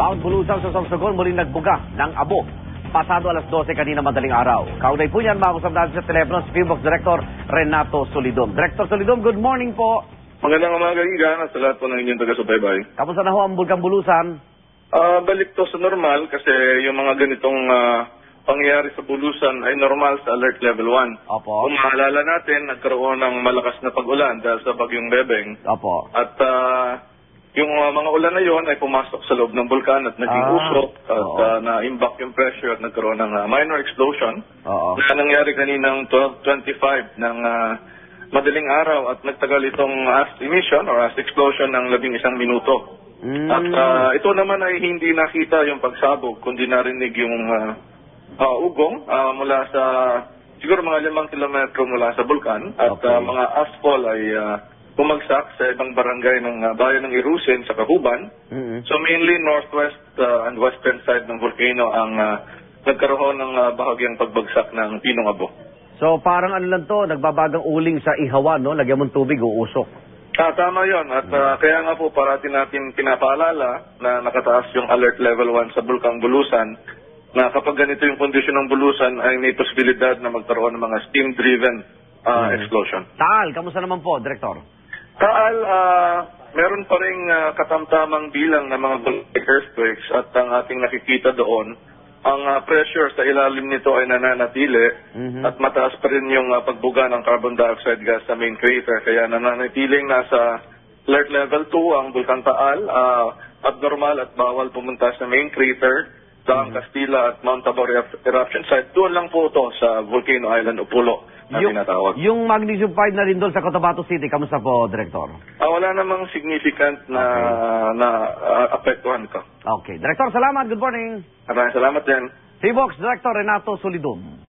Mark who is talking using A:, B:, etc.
A: Mount Bulusan sa Sorsogon muling nagbuga ng abo. Pasado alas 12 kanina madaling araw. Kaunay po niyan, makakusap natin sa telepono si Filbox Director Renato Solidom. Director Solidom, good morning po.
B: Magandang umaga, Igan, at sa lahat po ng inyong taga-subaybay.
A: Kamusta na ho ang Bulkan Bulusan?
B: Ah, balik to sa normal kasi yung mga ganitong ah, pangyayari sa bulusan ay normal sa alert level 1.
A: Opo.
B: Kung maalala natin, nagkaroon ng malakas na pag-ulan dahil sa bagyong Bebeng.
A: Opo.
B: At ah, yung ah, mga ulan na yon ay pumasok sa loob ng bulkan at naging
A: Ah,
B: usok at ah, na-imbak yung pressure at nagkaroon ng ah, minor explosion
A: Oo.
B: na nangyari kaninang 12.25 ng ah, madaling araw at nagtagal itong ast emission or ast explosion ng labing isang minuto.
A: Mm.
B: At ah, ito naman ay hindi nakita yung pagsabog, kundi narinig yung ah, ah, ugong ah, mula sa siguro mga limang kilometro mula sa bulkan at
A: Okay.
B: ah, mga asphalt ay ah, bumagsak sa ibang barangay ng ah, bayan ng Irusin sa Kahuban.
A: Mm-mm.
B: So mainly northwest ah, and western side ng volcano ang ah, nagkaroon ng ah, bahagyang pagbagsak ng Pinong Abo.
A: So parang ano lang to, nagbabagang uling sa ihawan, no? Lagyan mong tubig, uusok.
B: Ah, tama yon At ah, kaya nga po parati natin pinapaalala na nakataas yung alert level 1 sa Bulkang Bulusan na kapag ganito yung kondisyon ng Bulusan ay may posibilidad na magkaroon ng mga steam-driven
A: Mhm.
B: explosion.
A: Taal, kamusta naman po, Director?
B: Taal, ah, meron pa rin ah, katamtamang bilang ng mga earthquakes at ang ating nakikita doon, ang ah, pressure sa ilalim nito ay nananatili
A: Mhm.
B: at mataas pa rin yung ah, pagbuga ng carbon dioxide gas sa main crater. Kaya nananatiling nasa alert level 2 ang Bulkan Taal, ah, abnormal at bawal pumunta sa main crater, Daang Castilla at Mount Tabor erup- eruption site. Doon lang po ito sa Volcano Island Upulo na
A: Yung,
B: tinatawag.
A: yung magnitude 5 na rin doon sa Cotabato City, kamusta po, Director?
B: Ah, wala namang significant na na ah, apektuhan ko.
A: Okay. Director, salamat. Good morning.
B: Maraming salamat din.
A: Filbox Director Renato Solidum.